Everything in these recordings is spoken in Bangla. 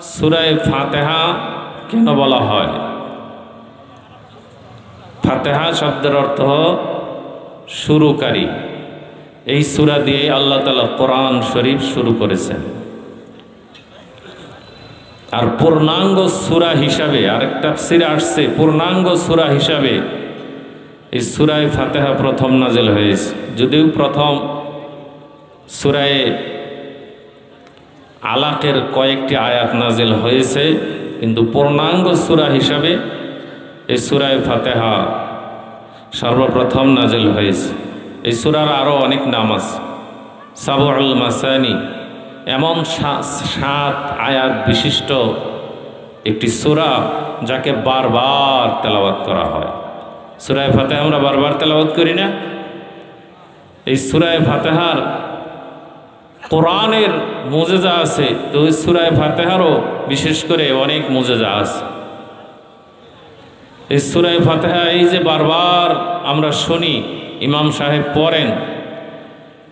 সুরায় ফাতেহা কেন বলা হয়? ফাতেহা শব্দের অর্থ শুরুকারী। এই সুরা দিয়ে আল্লাহ তালা কোরআন শরীফ শুরু করেছেন। আর পূর্ণাঙ্গ সুরা হিসাবে আরেকটা সিরে আসছে, পূর্ণাঙ্গ সুরা হিসাবে এই সুরায় ফাতেহা প্রথম নাজেল হয়েছে। যদিও প্রথম সুরায় আলাকের কয়েকটি আয়াত নাজিল হয়েছে, কিন্তু পূর্ণাঙ্গ সুরা হিসাবে এই সুরায় ফাতেহা সর্বপ্রথম নাজিল হয়েছে। এই সুরার আরও অনেক নাম আছে। সাবুল মাসানি, এমন সাত আয়াত বিশিষ্ট একটি সুরা যাকে বারবার তেলাওয়াত করা হয়। সুরায় ফাতেহা আমরা বারবার তেলাওয়াত করি না। এই সুরায় ফাতেহার কোরআনের মোজেজা আছে, তো সুরায় ফাতেহারও বিশেষ করে অনেক মোজেজা আছে। এই সুরায় ফাতেহা এই যে বারবার আমরা শুনি, ইমাম সাহেব পড়েন,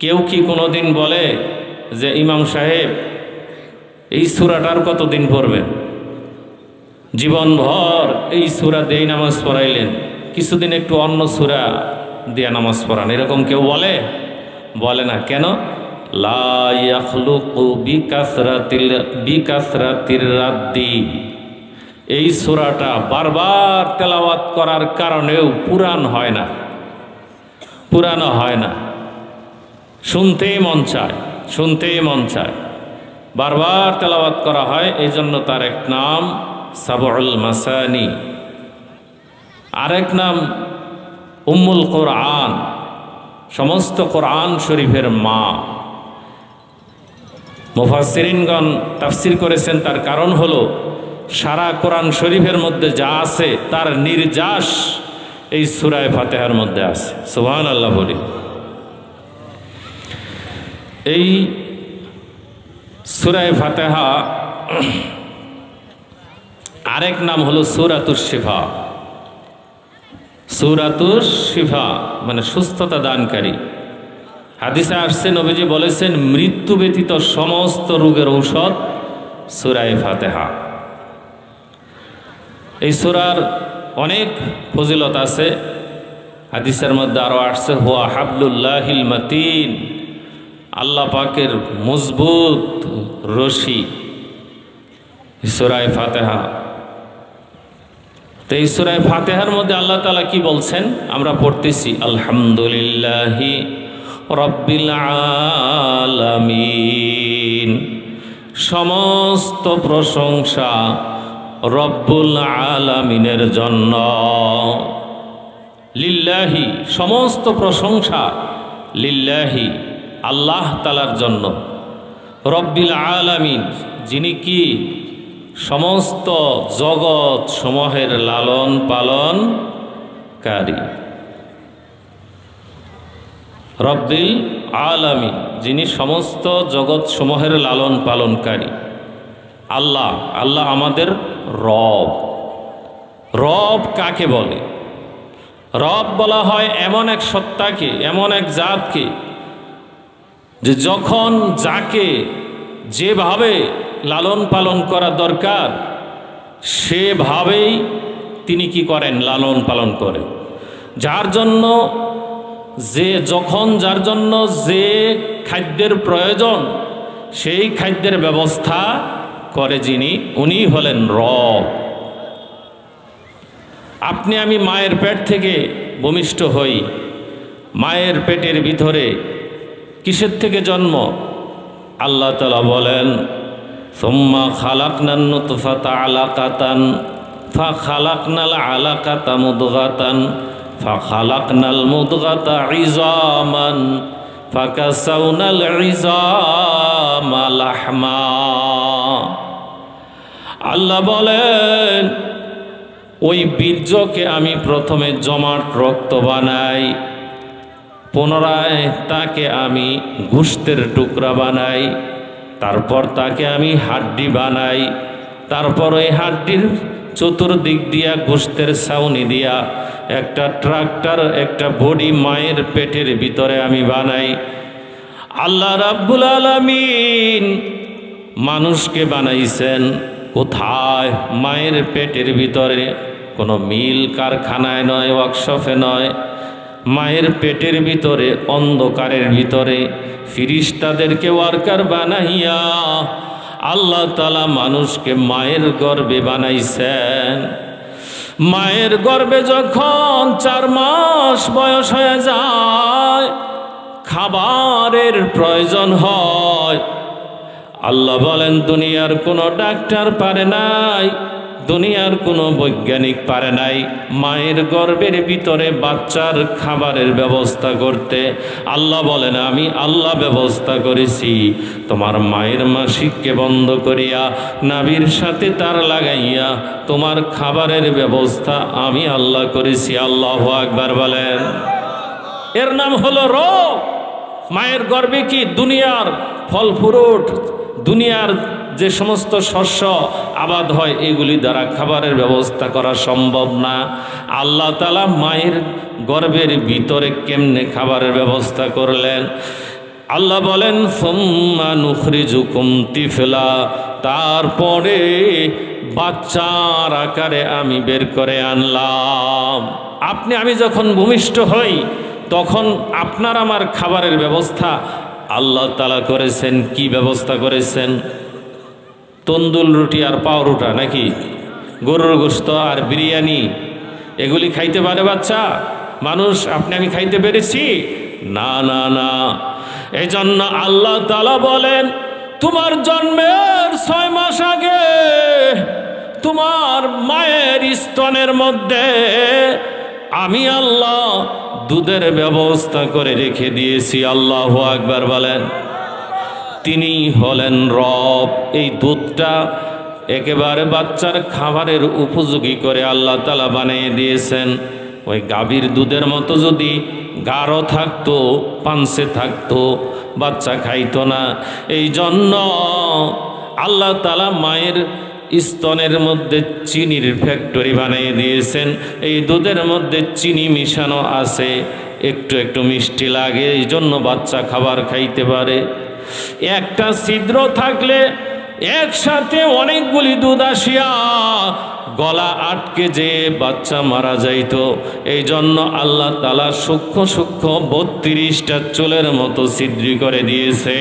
কেউ কি কোনো দিন বলে যে, ইমাম সাহেব, এই সুরাটার কতদিন পড়বেন? জীবনভর এই সুরা দেই নামাজ পড়াইলেন, কিছুদিন একটু অন্য সুরা দিয়া নামাজ পড়ান, এরকম কেউ বলে? বলে না। কেন? এই সুরাটা বারবার তেলাওয়াত করার কারণেও পুরাণ হয় না। পুরানো হয় না। শুনতেই মন চায়, শুনতেই মন চায়। বারবার তেলাওয়াত করা হয় এই জন্য তার এক নাম সাবুল মাসানি। আরেক নাম উম্মুল কোরআন। সমস্ত কোরআন শরীফের মা। মুফাসিরিনগণ তাফসির করেছেন, তার কারণ হলো সারা কোরআন শরীফের মধ্যে যা আছে, তার নির্যাস এই সুরায় ফাতেহার মধ্যে আছে। সুহান আল্লাহ বলি। এই সুরায় ফাতেহা আরেক নাম হলো সুরাতুর শিফা। সুরাতুর শিফা মানে সুস্থতা দানকারী। হাদিসে আসছে, নবীজি বলেছেন, মৃত্যু ব্যতীত সমস্ত রোগের ঔষধ সুরায় ফাতেহা। এই সুরার অনেক ফজিলত আছে। হাদিসের মধ্যে আরও আসছে, হুয়া হাবলুল্লাহিল মতিন, আল্লাহ পাকের মজবুত রশি সুরায় ফাতেহা। তো এই ফাতেহার মধ্যে আল্লাহ তালা কি বলছেন? আমরা পড়তেছি, আলহামদুলিল্লাহি রব্বিল আলামিন। সমস্ত প্রশংসা রব্বুল আলামিনের জন্য। লিল্লাহি, সমস্ত প্রশংসা লিল্লাহি আল্লাহ তালার জন্য। রব্বিল আলামিন, যিনি কি সমস্ত জগৎ সমূহের লালন পালনকারী রব্বিল আলামী যিনি সমস্ত জগৎ সমূহের লালন পালনকারী। আল্লাহ আল্লাহ আমাদের রব। রব কাকে বলে? রব বলা হয় এমন এক সত্তাকে, এমন এক জাতকে, যে যখন যাকে যেভাবে লালন পালন করা দরকার, সেভাবেই তিনি কি করেন? লালন পালন করে যার জন্য যে যখন যার জন্য যে খাদ্যের প্রয়োজন, সেই খাদ্যের ব্যবস্থা করে যিনি, উনি হলেন রব। আপনি আমি মায়ের পেট থেকে ভূমিষ্ঠ হই। মায়ের পেটের ভিতরে কিসের থেকে জন্ম? আল্লাহ তালা বলেন, সোম্মা খালাকনান নুতফাতা আলাকাতান, ফা খালাকনাল আলাকাতা খালাকনাল মুদগাতা ইজামান ফাকাসাউনাল ইজামা লাহমা আল্লাহ বলেন, ওই বীর্যকে আমি প্রথমে জমাট রক্ত বানাই, পুনরায় তাকে আমি গুস্তের টুকরা বানাই, তারপর তাকে আমি হাড্ডি বানাই, তারপর ওই হাড্ডির চতুর্দিক দিয়া গোস্তের ছাউনি দিয়া একটা ট্রাক্টর, একটা বডি মায়ের পেটের ভিতরে আমি বানাই। আল্লাহ রাব্বুল আলামিন মানুষকে বানাইছেন কোথায়? মায়ের পেটের ভিতরে কোনো মিল কারখানায় নয়, ওয়ার্কশপে নয়। মায়ের পেটের ভিতরে, অন্ধকারের ভিতরে ফিরিস্তাদেরকে ওয়ার্কার বানাইয়া আল্লাহ তালা মানুষকে মায়ের গর্বে বানাইছেন। মায়ের গর্বে যখন চার মাস বয়স হয়ে যায়, খাবারের প্রয়োজন হয়। আল্লাহ বলেন, দুনিয়ার কোনো ডাক্তার পারে নাই। দুনিয়ার কোনো বৈজ্ঞানিক পারে নাই। মায়ের গর্ভের ভিতরে বাচ্চার খাবারের ব্যবস্থা করতে আল্লাহ বলেন, আমি আল্লাহ ব্যবস্থা করেছি। তোমার মায়ের মাসিককে বন্ধ করিয়া নাবির সাথে তার লাগাইয়া তোমার খাবারের ব্যবস্থা আমি আল্লাহ করেছি। আল্লাহ আকবার বলেন। এর নাম হলো রোগ। মায়ের গর্বে কি দুনিয়ার ফল ফ্রুট দুনিয়ার যে সমস্ত শস্য আবাদ হয়, এগুলি দ্বারা খাবারের ব্যবস্থা করা সম্ভব না। আল্লাহ তালা মায়ের গর্ভের ভিতরে কেমনে খাবারের ব্যবস্থা করলেন? আল্লাহ বলেন, সোম্মা নুখরিজুকুম তিফলা তারপরে বাচ্চার আকারে আমি বের করে আনলাম। আপনি, আমি যখন ভূমিষ্ঠ হই, তখন আপনার আমার খাবারের ব্যবস্থা আল্লাহ তালা করেছেন, কি ব্যবস্থা করেছেন? তন্দুল রুটি আর পাউরুটা নাকি? গরুর গোস্ত আর বিরিয়ানি, এগুলি খাইতে পারে বাচ্চা? মানুষ, আপনি আমি খাইতে পেরেছি? না না না। এই জন্য আল্লাহ তালা বলেন, তোমার জন্মের ছয় মাস আগে তোমার মায়ের স্তনের মধ্যে আমি আল্লাহ দুধের ব্যবস্থা করে রেখে দিয়েছি। আল্লাহ আকবার বলেন। তিনি হলেন রব। এই দুধটা একেবারে বাচ্চার খাবারের উপযোগী করে আল্লাহ তালা বানিয়ে দিয়েছেন। ওই গাভীর দুধের মতো যদি গাঢ় থাকতো, পানসে থাকতো, বাচ্চা খাইতো না। এই জন্য আল্লাহ তালা মায়ের স্তনের মধ্যে চিনির ফ্যাক্টরি বানিয়ে দিয়েছেন। এই দুধের মধ্যে চিনি মিশানো আছে। একটু একটু মিষ্টি লাগে, এই জন্য বাচ্চা খাবার খাইতে পারে। একটা ছিদ্র থাকলে একসাথে অনেকগুলি দুধ আসিয়া গলা আটকে যে বাচ্চা মারা যাইত। এই জন্য আল্লাহ তালা সূক্ষ্ম সূক্ষ্ম বত্রিশটা চুলের মতো ছিদ্রি করে দিয়েছে।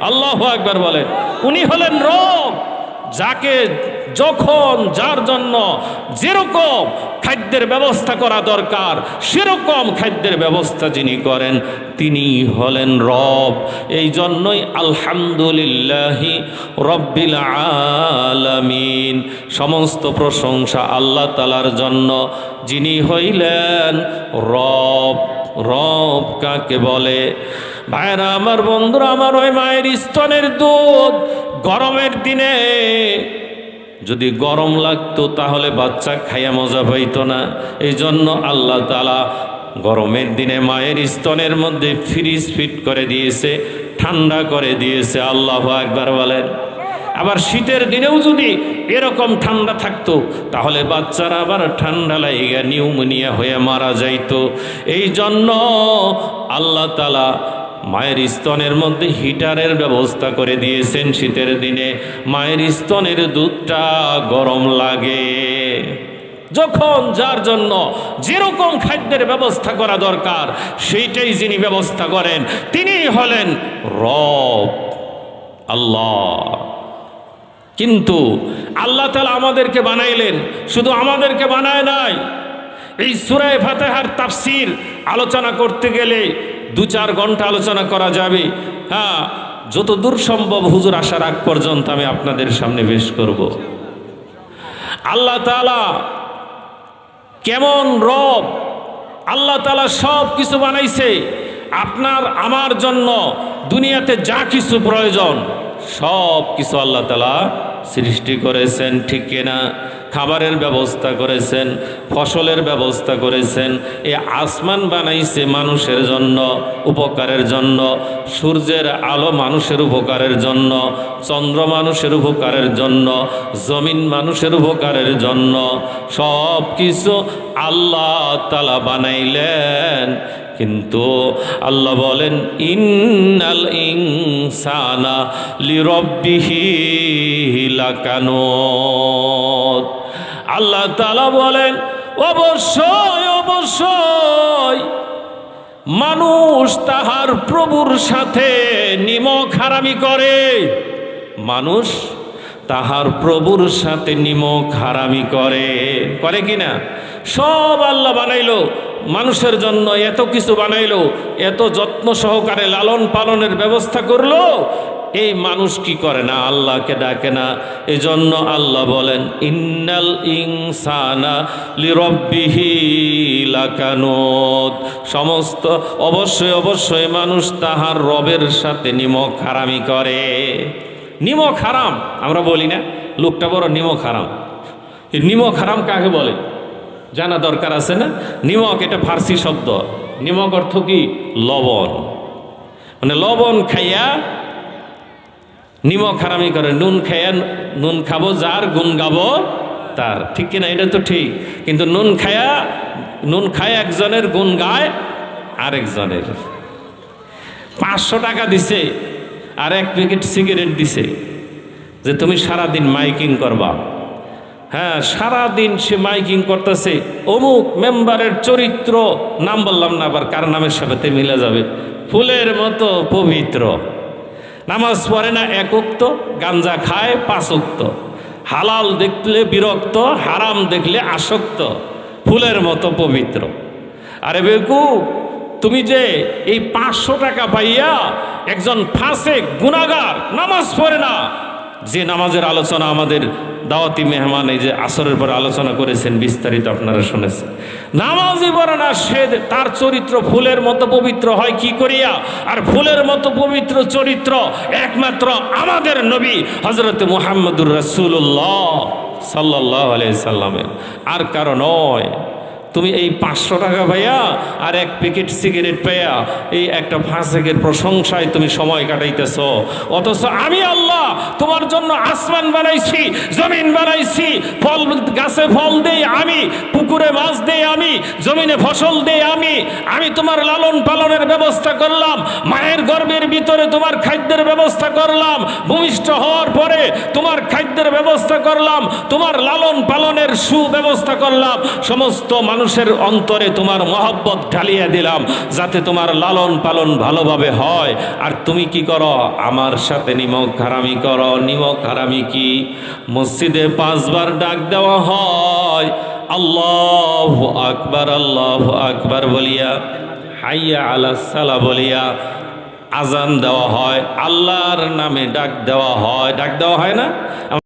আল্লাহ একবার বলে, উনি হলেন রব, যাকে যখন, যার জন্য যেরকম খাদ্যের ব্যবস্থা করা দরকার। সেরকম খাদ্যের ব্যবস্থা যিনি করেন তিনি হলেন রব। এই জন্যই আলহামদুলিল্লাহি রব্বিল আলামিন। সমস্ত প্রশংসা আল্লাহ তালার জন্য। যিনি হইলেন রব। রব কাকে বলে? ভাইরা আমার বন্ধুরা, আমার ওই মায়ের স্তনের দুধ গরমের দিনে যদি গরম লাগতো তাহলে বাচ্চা খাইয়া মজা পাইতো না। এই জন্য আল্লাহ তালা গরমের দিনে মায়ের স্তনের মধ্যে ফ্রিজ ফিট করে দিয়েছে, ঠান্ডা করে দিয়েছে, আল্লাহ একবার বলেন। আবার শীতের দিনেও যদি এরকম ঠান্ডা থাকতো, তাহলে বাচ্চারা আবার ঠান্ডা লাইগা, নিউমোনিয়া হয়ে মারা যাইতো। এই জন্য আল্লাহ তালা মায়ের স্তনের মধ্যে হিটারের ব্যবস্থা করে দিয়েছেন শীতের দিনে। মায়ের স্তনের দুধটা গরম লাগে। যখন যার জন্য যেরকম খাদ্যের ব্যবস্থা করা দরকার, সেইটাই যিনি ব্যবস্থা করেন, তিনি হলেন রব, আল্লাহ। কিন্তু আল্লাহ তালা আমাদেরকে বানাইলেন, শুধু আমাদেরকে বানায় নাই। এই সুরায় ফাতেহার তাফসির আলোচনা করতে গেলে দু চার ঘণ্টা আলোচনা করা যাবে। হ্যাঁ যত দূর সম্ভব হুজুর আসার আগ পর্যন্ত আমি আপনাদের সামনে পেশ করব। আল্লাহ তালা কেমন রব? আল্লাহ তালা সব কিছু বানাইছে। আপনার, আমার জন্য দুনিয়াতে যা কিছু প্রয়োজন, সব কিছু আল্লাহ তালা সৃষ্টি করেছেন, ঠিক কিনা? খাবারের ব্যবস্থা করেছেন, ফসলের ব্যবস্থা করেছেন। এ আসমান বানাইছে মানুষের জন্য, উপকারের জন্য। সূর্যের আলো মানুষের উপকারের জন্য, চন্দ্র মানুষের উপকারের জন্য, জমিন মানুষের উপকারের জন্য। সব কিছু আল্লাহ তালা বানাইলেন। কিন্তু আল্লাহ বলেন, ইন্নাল ইনসানা লিরব্বিহি লাকানুত আল্লাহ তাআলা বলেন, অবশ্যই অবশ্যই মানুষ তাহার প্রভুর সাথে নিমক হারামি করে। মানুষ তাহার প্রভুর সাথে নিমক হারামি করে। করে কি না? সব আল্লাহ বানাইলো। মানুষের জন্য এত কিছু বানাইলো, এত যত্ন সহকারে লালন পালনের ব্যবস্থা করল, এই মানুষ কি করে না? আল্লাহকে ডাকে না। এজন্য আল্লাহ বলেন, ইন্নাল ইনসানা লিরব্বিহি লাকানুত সমস্ত, অবশ্যই অবশ্যই মানুষ তাহার রবের সাথে নিমক হারামি করে। নিমক হারাম, আমরা বলি না। লোকটা বড় নিমক হারাম। এই নিমক হারাম কাকে বলে? জানা দরকার আছে না? নিমক এটা ফার্সি শব্দ। নিমক অর্থ কি? লবণ। মানে লবণ খাইয়া নিমক হারামি করে। নুন খাইয়া নুন খাব, যার গুণ গাবো তার। ঠিক কিনা? এটা তো ঠিক। কিন্তু নুন খায়া, নুন খায় একজনের, গুণ গায় আরেকজনের। পাঁচশো টাকা দিছে আর এক প্যাকেট সিগারেট দিছে যে তুমি সারাদিন মাইকিং করবা। হ্যাঁ সারাদিন সে মাইকিং করতেছে। অমুক মেম্বারের চরিত্র, নাম বললাম না আবার কার নামের সাথে মিলে যাবে। ফুলের মতো পবিত্র। নামাজ পড়ে না একুক্ত গাঞ্জা খায় পাঁচুক্ত হালাল দেখলে বিরক্ত, হারাম দেখলে আসক্ত। ফুলের মতো পবিত্র। আরে বেকু, তুমি যে এই পাঁচশো টাকা পাইয়া একজন ফাঁসে গুণাগার, নামাজ পড়ে না যে নামাজের আলোচনা আমাদের দাওয়াতি মেহমান এই যে আসরের পর আলোচনা করেছেন, বিস্তারিত আপনারা শুনেছেন। নামাজই পড়ে না, সে তার চরিত্র ফুলের মতো পবিত্র হয় কি করিয়া? আর ফুলের মতো পবিত্র চরিত্র একমাত্র আমাদের নবী হজরত মুহাম্মদুর রসুল্লাহ সাল্লাহ সাল্লামের। আর কারও নয়। তুমি এই পাঁচশো টাকা পাইয়া আর এক প্যাকেট সিগারেট পাইয়া এই একটা ফাঁসেকের প্রশংসায় তুমি সময় কাটাইতেছ। অথচ আমি আল্লাহ তোমার জন্য আসমান বানাইছি, জমিন বানাইছি, ফল গাছে ফল দেই আমি, পুকুরে মাছ দেই আমি, জমিনে ফসল দেই আমি আমি তোমার লালন পালনের ব্যবস্থা করলাম, মায়ের গর্ভের ভিতরে তোমার খাদ্যের ব্যবস্থা করলাম, ভূমিষ্ঠ হওয়ার পরে তোমার খাদ্যের ব্যবস্থা করলাম, তোমার লালন পালনের সুব্যবস্থা করলাম, সমস্ত মানুষের অন্তরে তোমার মহব্বত ঢালিয়ে দিলাম যাতে তোমার লালন পালন ভালোভাবে হয়। আর তুমি কি করো? আমার সাথে নিমক হারামি করো। নিমক হারামি কি? মসজিদে পাঁচবার ডাক দেওয়া হয়। আল্লাহ আকবার আল্লাহ আকবার বলিয়া, হাইয়া আলা সালা বলিয়া আজান দেওয়া হয়। আল্লাহর নামে ডাক দেওয়া হয়। ডাক দেওয়া হয় না?